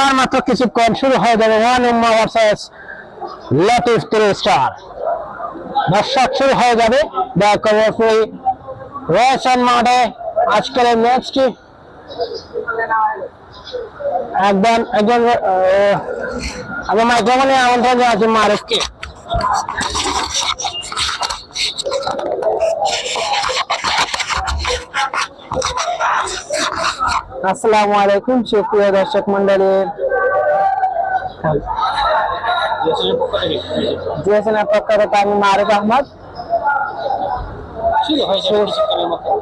আর মাত্র কিছুক্ষণ শুরু হয়ে যাবে ওয়ানুম্মা ভার্সেস লতিফ থ্রি স্টার দর্শক, শুরু হয়ে যাবে। করে রেফারি রয়েছেন মাঠে। আজকের এই ম্যাচটি একজন একজন আমার মাইক্রোফোনে আমন্ত্রণ জানাচ্ছি মারুফকে। আসসালামু আলাইকুম সুপ্রিয় দর্শক মন্ডলীর জিএসএনের পক্ষ থেকে আমি মারুফ আহমদ।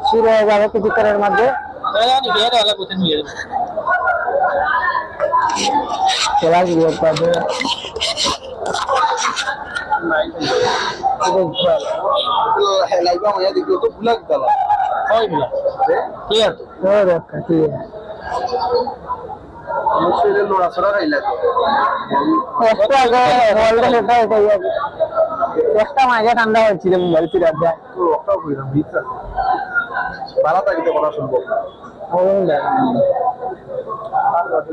শুরু হয়ে যাবে কিছুক্ষণের মধ্যে। বিয়ে দেওয়া মায়া দেখল তো? হয় বলা ক্লিয়ার তো শরীরে খাইলা তো আগে ওয়ার্ল্ডে সেটা এটাই আছে একটা মাঝে ঠান্ডা হচ্ছিল মোবাইল ফিরার যায়। তো রক্তাও কইলাম ভিতরা বালা থাকিতে কথা শুনব। বাজে দেখো বাজে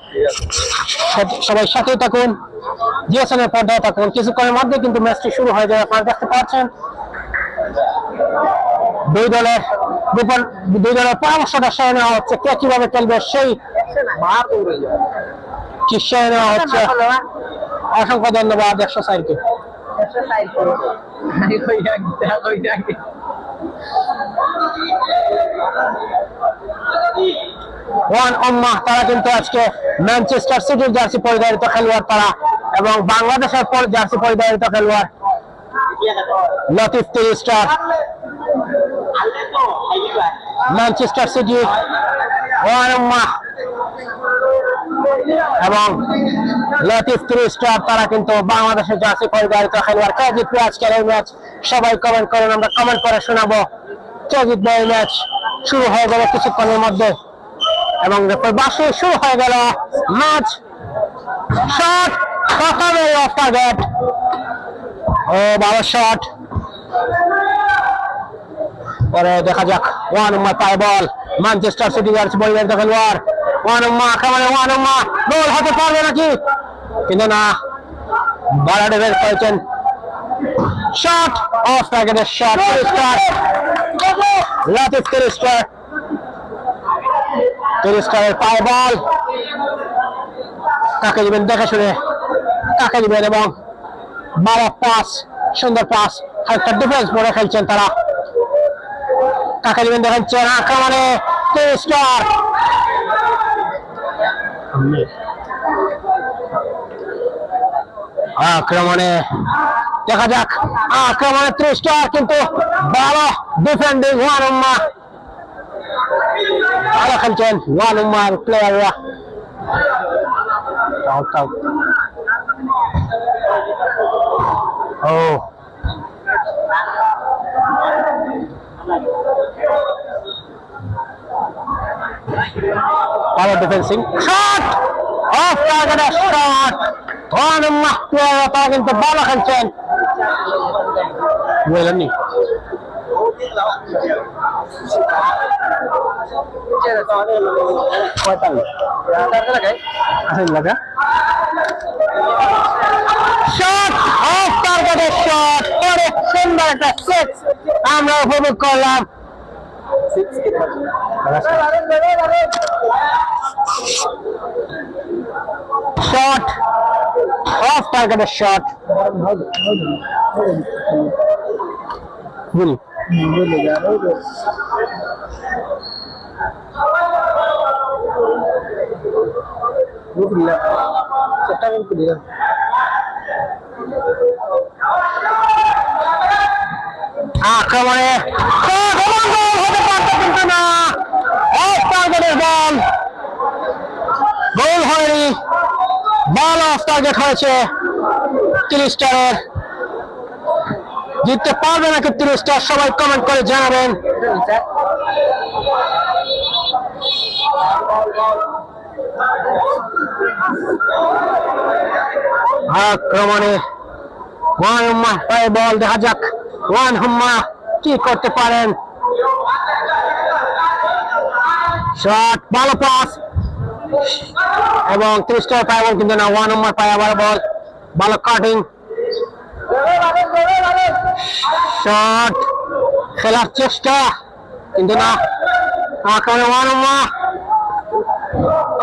সবাই সাথেই থাকুন জিএসএনের পর্দায় থাকুন। কিছুক্ষণের মধ্যে কিন্তু ম্যাচটি শুরু হয়ে যাবে, আপনারা দেখতে পাচ্ছেন। দুই দলের দুই দলের পরামর্শটা সেরে নেওয়া হচ্ছে কে কীভাবে খেলবে সেই সেরে নেওয়া হচ্ছে। অসংখ্য ধন্যবাদ একশো সাইডকে ওয়ান অম্মা তারা কিন্তু আজকে ম্যানচেস্টার সিটির জার্সি পরিধারিত খেলোয়াড় তারা এবং বাংলাদেশের পর জার্সি পরিধারিত খেলোয়াড় Latif three star Manchester City one অম্মা এবং লতিফ থ্রি স্টার তারা কিন্তু বাংলাদেশের জার্সি পরিধারিত খেলোয়াড়। কে জিতবে আজকের এই ম্যাচ? সবাই কমেন্ট করুন, আমরা কমেন্ট করে শোনাবো। কে জিতবে এই ম্যাচ? শুরু হয়ে যাবে কিছুক্ষণের মধ্যে। এবং বাসে শুরু হয়ে গেল ম্যাচ শট সকালে অফ টার্গেট ও বারো শট পরে দেখা যাক ওয়ান উম্মা পায় বল। ম্যানচেস্টার সিটি গার্স জার্সি পরিবারিত খেলোয়াড় ওয়ান উম্মা আক্রমণে ওয়ান উম্মা। গোল হতে পারবে নাকি? কিন্তু না বারাডে বের করেছেন। শট অফ টার্গেটের শট লাতিফ তিরিস্টার তিরিস্টারের পায় বল কাকে দিবেন দেখে শুনে। কাকে দিবেন এবং বাবা পাস সুন্দর পাস একটা ডিফেন্স পরে খেলছেন তারা। কাকে দিবেন দেখাচ্ছেন আক্রমণে তিরিস্টার আক্রমণে, দেখা যাক, আক্রমণে ত্রিস্টার কিন্তু ভালো ডিফেন্ডিং ওয়ান উম্মা ভালো খেলছেন ওয়ান উম্মার প্লেয়াররা আউট আউট ও ভালো defending shot off target shot one উম্মা প্লেয়াররা তারা কিন্তু ভালো খেলছেন বুঝলেননি পঁয়তাল্লিশ লাগা শট অফ টার্গেটের শট পরে সুন্দর একটা সিক্স আমরা উপভোগ করলাম শট অফ অফ টার্গেটের আক্রমণে কিন্তু না। বল। গোল হয়নি। বল অফ টার্গেট হয়েছে। তিরিশ স্টারের জিততে পারবে নাকি তিরিশটা সবাই কমেন্ট করে জানাবেন। আক্রমণে ওয়ান হুম্মা পায়ে বল দেখা যাক। ওয়ান হুম্মা কি করতে পারেন? শট ভালো পাস এবং ত্রিশটার পায় বল, কিন্তু না, ওয়ান হুম্মার পায়ে আবার বল। ভালো কাটিং শট। খেলার চেষ্টা। কিন্তু না ওয়ান হুম্মা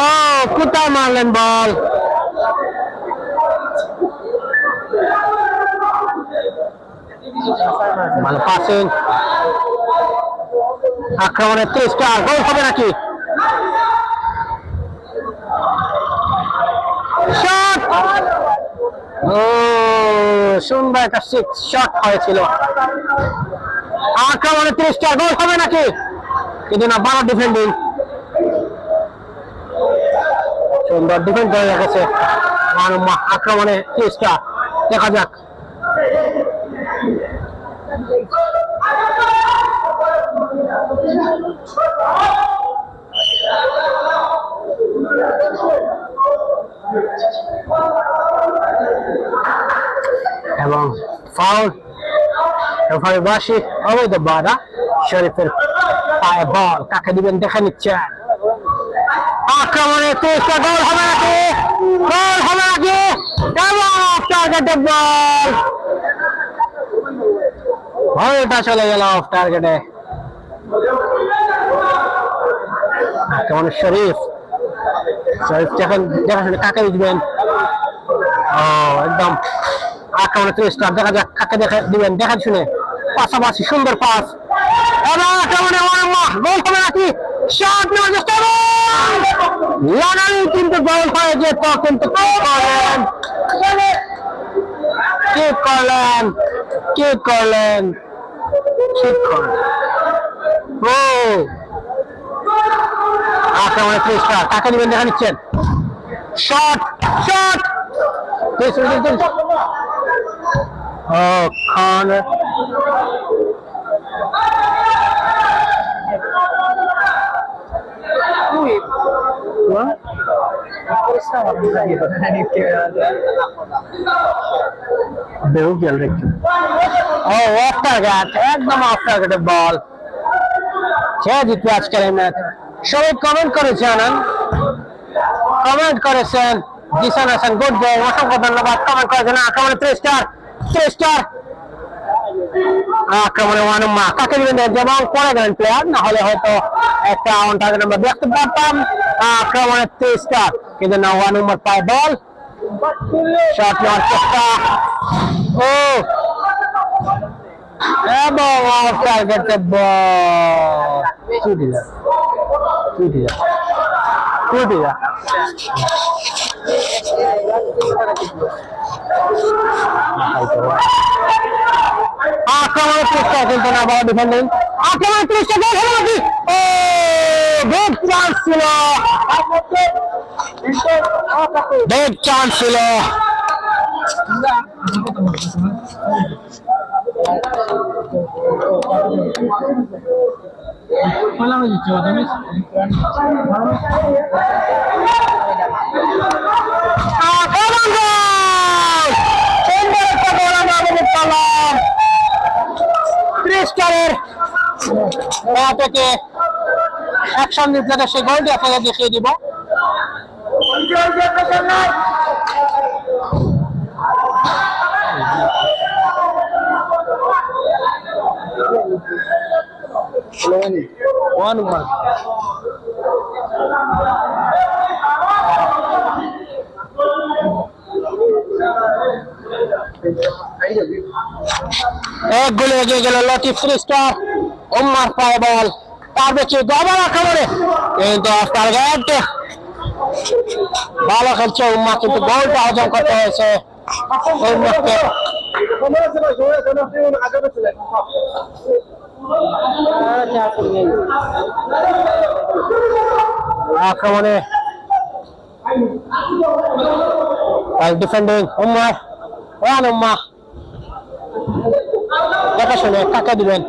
ও কোথায় মারলেন বল। ভালো পাসিং আক্রমণে ত্রিশটা গোল হবে নাকি? শট। ও। সুন্দর একটা সিক্স শট হয়েছিল। আক্রমণে ত্রিশটা গোল হবে নাকি? কিন্তু না ভালো ডিফেন্ডিং সুন্দর ডিফেন্ড করে রেখেছে। আক্রমণে ত্রিশটা দেখা যাক। ফাউল রেফারি অবৈধ বাধা শরীফের পায়ে বল, কাকে দিবেন দেখে নিচ্ছেন আক্রমণে চেষ্টা গোল হবে নাকি? গোল হবে নাকি? এবং টার্গেটে বল? বলটা চলে গেল অফ টার্গেটে আক্রমণে শরীফ? শরীফ যখন দেখাশোনা, কাকে দিবেন? ও, একদম। আক্রমণে চেষ্টা, দেখা যাক, কাকে দিবেন দেখা শুনে। পাশাপাশি সুন্দর পাস। এবং আক্রমণে নাকি শট নেওয়ার কিন্তু গোল হয়ে যেত কিন্তু ঠিক করলেন। ও। আক্রমণে চেষ্টা, কাকে দিবেন, দেখা নিচ্ছেন? শট শট রেখে ও একদম বল সে জিতবে আজকের এই ম্যাচ সবাই কমেন্ট করেছে আনন্দ কমেন্ট করেছেন জিসান হাসান গুড গেম অসংখ্য ধন্যবাদ। কমেন্ট করার জন্য আক্রমণে থ্রি স্টার থ্রি স্টার আক্রমণে ওয়ানুম্মা কাকে দিবেন যেমন পরে গেলেন প্লেয়ার না হলে হয়তো একটা অন টার্গেট আমরা দেখতে পারতাম আক্রমণে থ্রি স্টার কিন্তু না ওয়ানুম্মার পায় বল শট নেওয়ার চেষ্টা ও এবং অফ টার্গেটে বল চুটি যা চুটি যা চুটি যা আক্রমণের চেষ্টা কিন্তু না বড় ডিফেন্ডিং আক্রমণের চেষ্টা নাকি ও বিগ চান্স ছিল বিগ চান্স ছিল আক্রমণ গোল সুন্দর একটা গোল ক্রিস্টালের পা থেকে অ্যাকশন রিপ্লেতে সেই গোলটি আপনাদের দেখিয়ে দিব। ওয়ান ওয়ান এক গোলে এগিয়ে গেল লতিফ থ্রি স্টার ওম্মার পায় বল তার বেঁচে আবার আক্রমণে কিন্তু টার্গেট ভালো খেলছে উম্মা, কিন্তু গোলটা হজম করতে হয়েছে। উম্মাকে আক্রমণে ডিফেন্ডিং উম্মার। ওয়ান উম্মা। দেখা শুনে কাকে দিবেন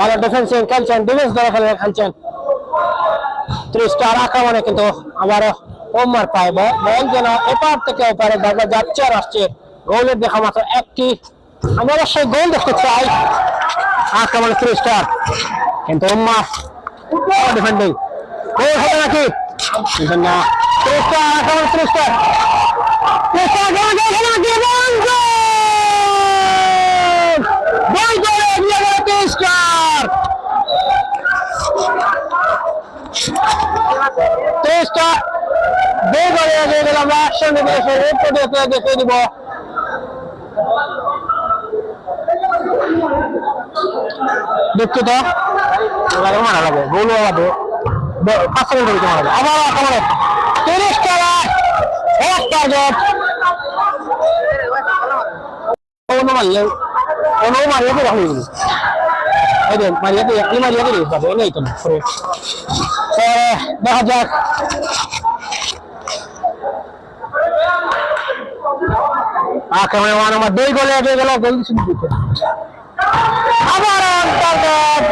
ভালো ডিফেন্সিং খেলছেন ডিফেন্স ধরে ফেলে খেলছেন ত্রিশ স্টার আক্রমণে কিন্তু আবারও ওমার পায় বল যেন এপার থেকে ওপারে দেখা যাচ্ছে আর আসছে গোলের দেখা মাত্র একটি আমি অবশ্যই গোল দেখতে চাই আক্রমণে ত্রিশ কিন্তু ওম্মার ডিফেন্ডিং গোল হবে নাকি না ত্রিশ স্টার আক্রমণে ত্রিশ স্টার গোল গোল নাকি এবং গোল গোল গোল এগিয়ে গেল ত্রিশ স্টার তেইশটা দুই করে এগিয়ে গেলাম আমরা একসঙ্গে এসে রেটটা দেখে দেখে দিব দুঃখিত মারা বাদে পাঁচ সেকেন্ড ধরে মারা যাবে আবার আক্রমণে তিরিশ এই যে মারিয়ে তো একই মারিয়ে তো রেস পাবে নেই তো দেখা যাক। আক্রমণে ওয়ান নম্বর দুই গোলে এগিয়ে গেল, গোল শুরু দিতে আবার টার্গেট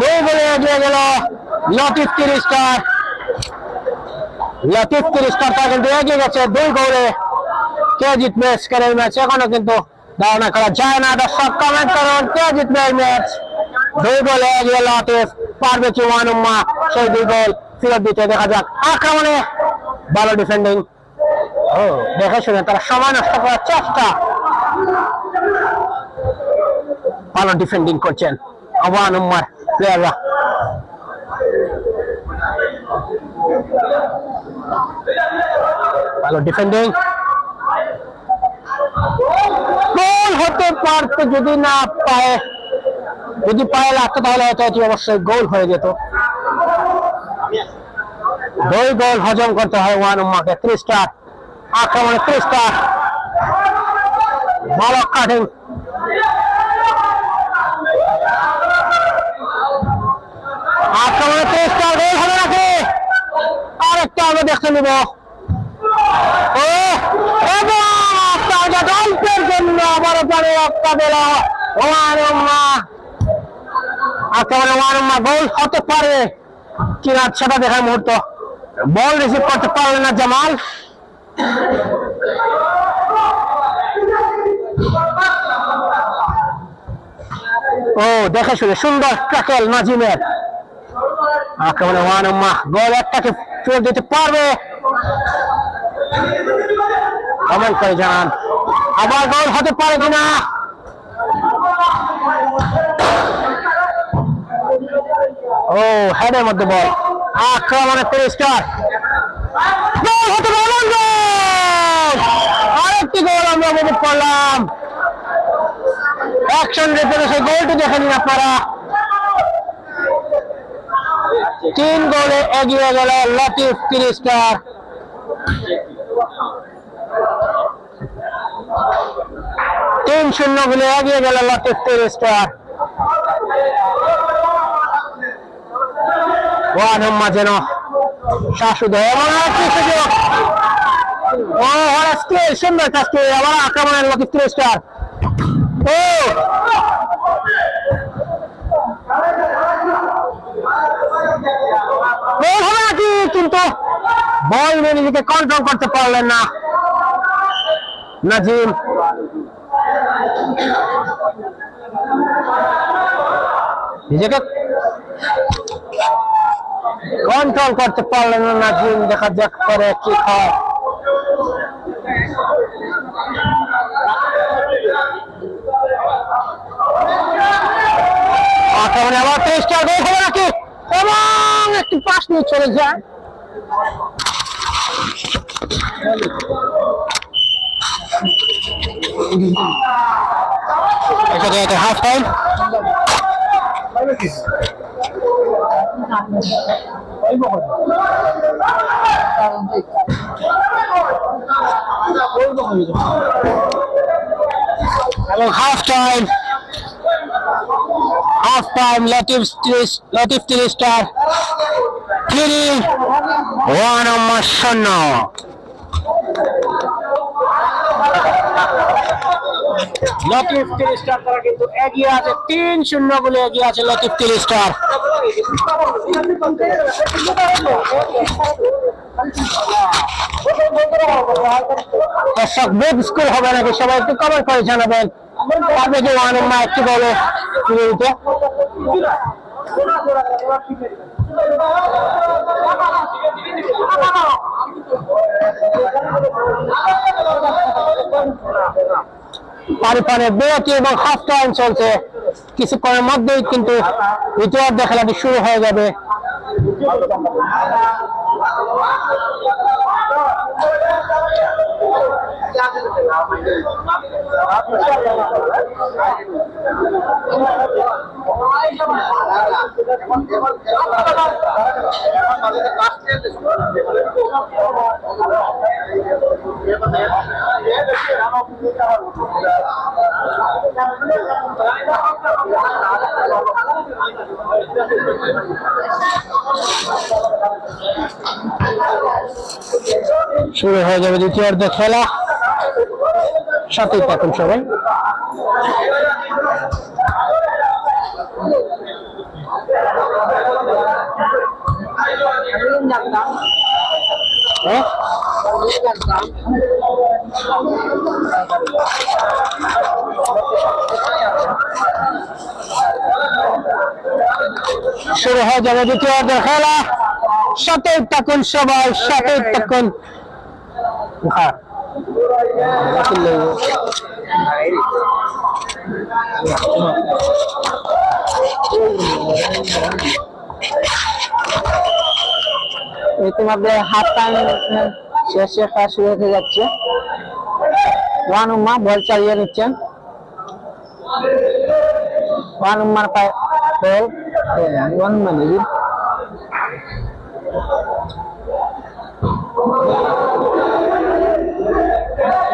দুই গোলে এগিয়ে গেল। লতিফ তিরিশ স্টার লতিফ তিরিশ স্টার তা কিন্তু এগিয়ে গেছে, দুই গোলে। কে জিতবে আজকের এই ম্যাচ এখনও কিন্তু ধারণা করা যায় না। দর্শক কমেন্ট করুন, কে জিতবে এই ম্যাচ দুই গোলে এগিয়ে লতিফ, পারবে কি ওয়ান উম্মা। সেই দুই গোল ফেরত দিতে দেখা যাক। আক্রমণে ভালো ডিফেন্ডিং ও, দেখে শুনে তারা সময় নষ্ট করার চেষ্টা। ভালো ডিফেন্ডিং করছেন ওয়ান উম্মার প্লেয়াররা ভালো ডিফেন্ডিং গোল হতে পারতো যদি না পায়। যদি পায়ে লাগতো তাহলে হয়তো এটি অবশ্যই গোল হয়ে যেত। দুই গোল হজম করতে হয় ওয়ান উম্মাকে। ত্রিশ স্টার আক্রমণে ত্রিশ স্টার ভালো কাটিং। আক্রমণে ত্রিশ স্টার গোল হবে নাকি? আরেকটা আমরা দেখতে নিব। ও এবং জামাল। ও, দেখে শুনে, সুন্দর ট্রাকেল নাজিমের। একেবারে ওয়ান উম্মা গোল একটাকে দিতে পারবে। কমেন্ট করে জানান। আবার গোল হতে পারে কিনা? ও, হেডের মধ্যে বল। আক্রমণে পরিষ্কার গোল হতে পারে! আরেকটি গোল আমরা উপভোগ করলাম। অ্যাকশন রেপের সেই গোলটি দেখে নিন আপনারা। তিন গোলে এগিয়ে গেল লতিফ তিরিস্টার তিন শূন্য গোলে এগিয়ে গেল তিরিস্টার ওয়ান যেন কিন্তু বল নিয়ে নিজেকে কন্ট্রোল করতে পারলেন না। নাজিম নিজেকে কন্ট্রোল করতে পারলেন না নাজিম দেখা যাক করে কি গোল হবে নাকি? নিয়ে চলে যায়। এখানে একটা হাফ টাইম এবং half time half time Latif ত্রিশ লতিফ ত্রিশ স্টার থ্রি ওয়ান নম্বর শূন্য লতিফ ত্রিশ স্টার তারা কিন্তু এগিয়ে আছে, তিন শূন্য বলে এগিয়ে আছে লতিফ ত্রিশ স্টার স্কুল হবে নাকি সবাই একটু কমেন্ট করে জানাবেন। মা একটু বলো ভিডিওতে পারে পারে বিরতি এবং হাফ টাইম চলছে। কিছুক্ষণের মধ্যেই কিন্তু দ্বিতীয় অর্ধ খেলাটি শুরু হয়ে যাবে। শুরু হয়ে যাবে দ্বিতীয় অর্ধ খেলা। সাথেই থাকুন সবাই। শুরু হয়ে যাবে দ্বিতীয় খেলা। সাথে থাকুন সবাই সাথে থাকুন হ্যাঁ। ইতিমধ্যে হাফ টাইম শেষে কাজ শুরু হতে যাচ্ছে। ওয়ান উম্মা বল চালিয়ে নিচ্ছেন। ওয়ান উম্মার পায়ে বল। ওয়ান উম্মা নেই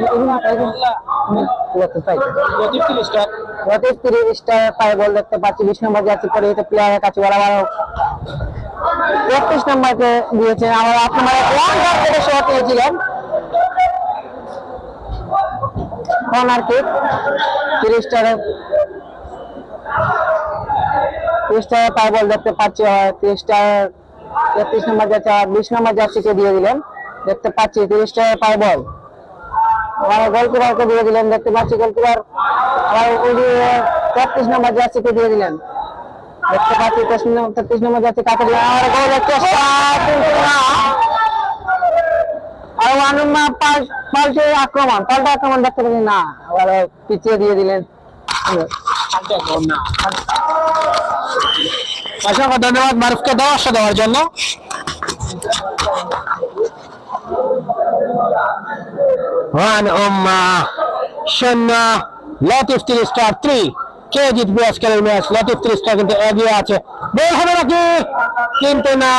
লতিফ ত্রিশ স্টার লতিফ তিরিশ পায়ে বল দেখতে পাচ্ছি বিশ নম্বর যাচ্ছে পরে এটা প্লেয়ারের কাছে বরাবর। তেত্রিশ নম্বরকে দিয়েছেন আমরা আপনারা ওয়ান ঘর থেকে শট নিয়েছিলেন কর্নার কিক তিরিশ টাকার তিরিশ পায়ে বল দেখতে পাচ্ছি তিরিশ টাকার তেত্রিশ নম্বর আর বিশ নম্বর জার্সিকে দিয়ে দিলেন। দেখতে পাচ্ছি তিরিশ টাকার পায়ে বল গোলকিপারকে দিয়ে দিলেন, দেখতে পাচ্ছি গোলকিপার আবার তেত্রিশ নম্বর জার্সিকে দিয়ে দিলেন। দেখতে পাচ্ছি তেত্রিশ নম্বর জার্সি কাকে দিলেন আর গোলের চেষ্টা। আর ওয়ানুমা পাল্টে আক্রমণ পাল্টে আক্রমণ দেখতে পাচ্ছি না। আবার পিছিয়ে দিয়ে দিলেন। অসংখ্য ধন্যবাদ মারুফকে দেওয়ার দেওয়ার জন্য। ওয়ান উম্মা শূন্য লতিফ থ্রি স্টার থ্রি কে জিতবে আজকের ম্যাচ লতিফ থ্রি স্টার কিন্তু এগিয়ে আছে। বের হবে নাকি? কিন্তু না।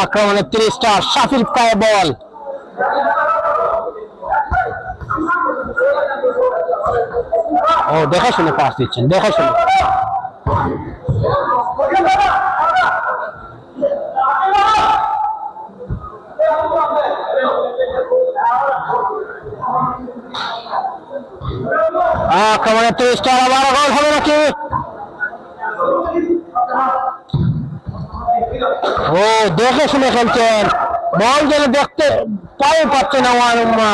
আক্রমণে থ্রি স্টার শাফির পায়ে বল। ও দেখে শুনে পাস দিচ্ছেন দেখে শুনে আক্রমণে থ্রি স্টার আবার গোল হবে নাকি? ও, দেখে শুনে খেলছেন। বল যেন দেখতে পায়ে পাচ্ছে না ওয়ান উম্মা।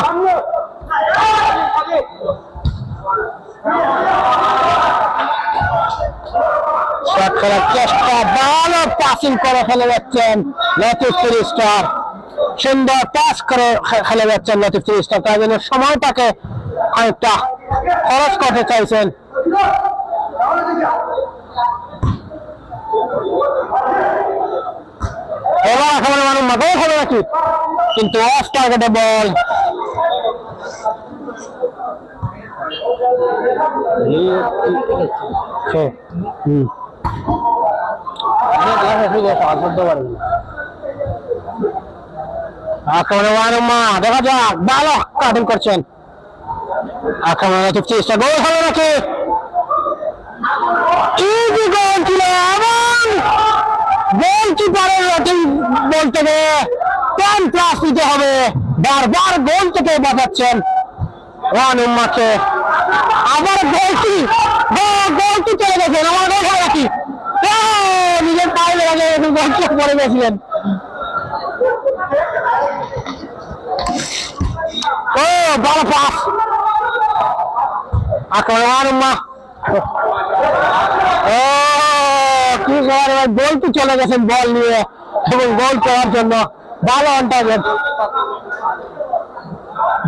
চেষ্টা, ভালো পাসিং করে ফেলে যাচ্ছেন লতিফ থ্রি স্টার সুন্দর পাস করে খেলে যাচ্ছেন লতিফ থ্রি স্টার তার জন্য সময়টাকে অনেকটা খরচ করতে চাইছেন। এবার আক্রমণে মানুষ মাকেও হবে নাকি? কিন্তু অফ টার্গেটে বল। দেখা যাক, ভালো কাটিং করছেন। আক্রমণে চেষ্টা গোল হবে নাকি? ইজি গোল ছিল এবং গোল কিপারের রাটিং বলতে গিয়ে টেন প্লাস নিতে হবে। বারবার গোল থেকে বাঁচাচ্ছেন ওয়ানুম্মাকে আবার গোলটি গোলটি চলে গেছেন, আমার গোল হয় নাকি? নিজের পায়ে লেগে গোলটি পড়ে গেছিলেন। ও, ভালো পাস আক্রমণ ওয়ানুম্মা ও, কি করে গোলটি চলে গেছেন বল নিয়ে। এবং গোল করার জন্য ভালো অন টার্গেট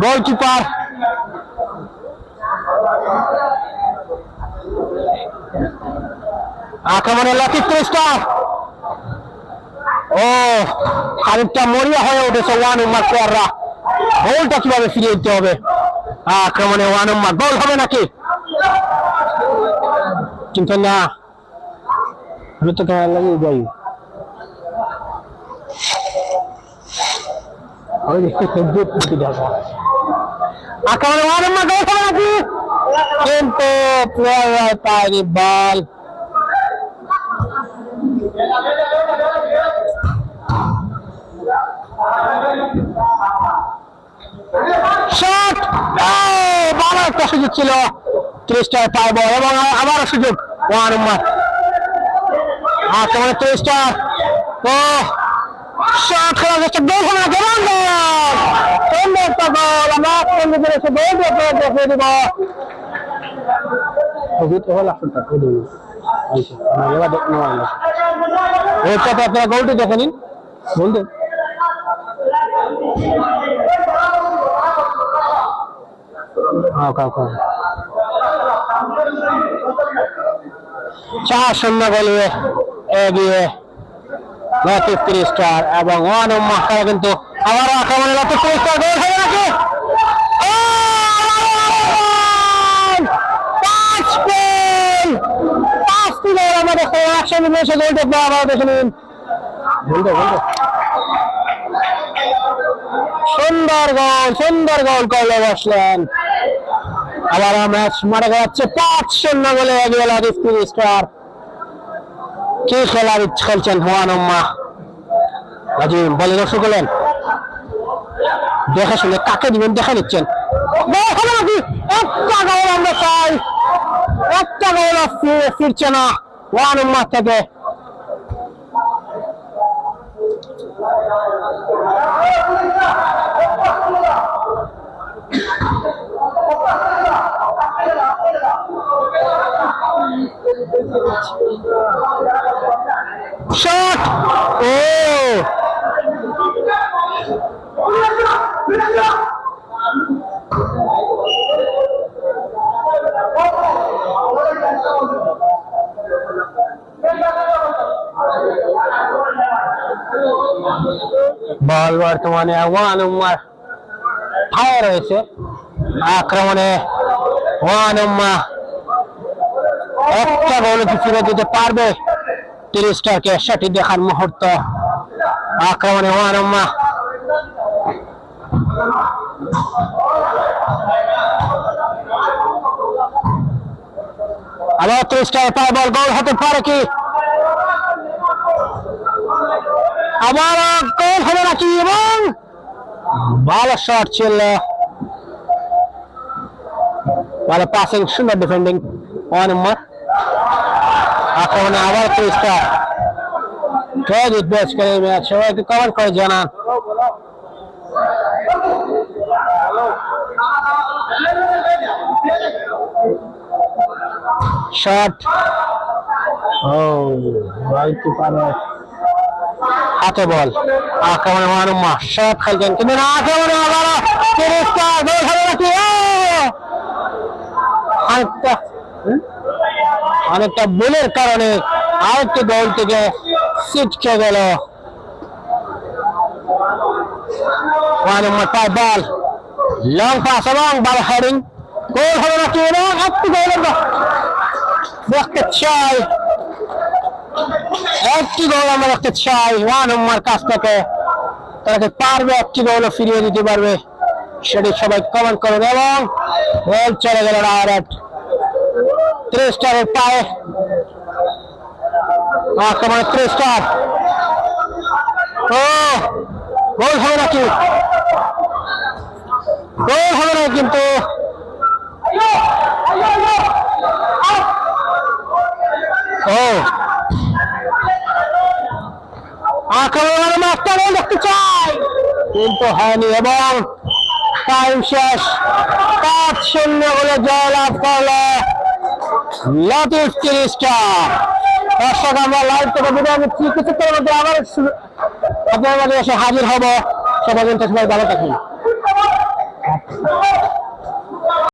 গোলকিপার আক্রমণে লাকি স্টার ও, খানিকটা মরিয়া হয়ে উঠেছে ওয়ান উম্মার প্লেয়াররা গোলটা কীভাবে ফিরিয়ে দিতে হবে? আক্রমণে ওয়ান উম্মার গোল হবে নাকি? কিন্তু না। আমি তো তোমার লাগিয়ে যাই আক্রমণে ওয়ান উম্মার গোল হবে নাকি? কিন্তু প্লেয়ার বল। শট! ভালো একটা সুযোগ ছিল। ত্রিশটার পাইব এবং আবারও সুযোগ। ওয়ান উম্মার আক্রমণে ত্রিশটার ও, শট খেলা যাচ্ছে গোল কেমন গোল সুন্দর একটা গোল, আমরা দিব। আপনারা গোলটি দেখে নিন। বলতে লতিফ স্টার এবং ওয়ান কিন্তু আবার আক্রমণে লতিফ স্টার গোল হবে নাকি পাঁচ গোল! পাঁচটি গোল আমাদের একসঙ্গে মিশে গোল দেখব আবার দেখে নিন সুন্দর গোল সুন্দর গোল করলে বসলেন। আবার ম্যাচ মারা যাচ্ছে পাঁচ শূন্য বলে এগিয়ে লতিফ স্টার কি খেলার খেলছেন হুয়ান বলে রসু করলেন দেখে শুনে কাকে দিবেন, দেখে নিচ্ছেন? গোল একটা গোল আমরা চাই। একটা গোল ফিরছে না। ওয়ান উম্মা থেকে। শট ও বল বর্তমানে ওয়ান উম্মার ফায়ার রয়েছে আক্রমণে ওয়ান উম্মা একটা ফিরে দিতে পারবে। তিরিশটাকে সেটি দেখার মুহূর্ত। আক্রমণে ওয়ান উম্মা আবার তিরিশটায় পায় বল, গোল হতে পারে কি? আবার গোল হবে নাকি? এবং ভালো শট ছিল। ভালো পাসিং সুন্দর ডিফেন্ডিং ওয়ান নম্বর আক্রমণে আবার তিরিশটা কে জিতবে আজকের এই ম্যাচ। সবাই একটু কমেন্ট করে জানান। শট ও হাতে বল। আক্রমণে মানুম্মা শট খেলছেন। কিন্তু না আক্রমণে আবার তিরিশটা গোল হবে নাকি! অনেকটা ভুলের কারণে আরেকটি গোল থেকে ছিটকে গেল। বল। লং পাস এবং হেডিং। গোল হবে নাকি এবং একটি গোল দেখতে চাই একটি গোল আমরা দেখতে চাই ওয়ান নম্বর কাছ থেকে তারা পারবে, একটি গোল ফিরিয়ে দিতে পারবে। সেটি সবাই কমেন্ট করুন এবং গোল চলে গেল ডাইরেক্ট ত্রিশ স্টারের পায়ে। আক্রমণে ত্রিশ স্টার ও, গোল হবে নাকি? গোল হবে না কিন্তু। ও। আক্রমণের মাস্টার দেখতে চাই। কিন্তু হয়নি এবং টাইম শেষ। পাঁচ শূন্য বলে জয়লাভ করল। লতিফ তিরিশটা দর্শক, আমরা লাইভ থেকে বিদায় নিচ্ছি। কিছুক্ষণের মধ্যে আবার আপনার মাঝে এসে হাজির হব। সবাই সবাই ভালো থাকুন।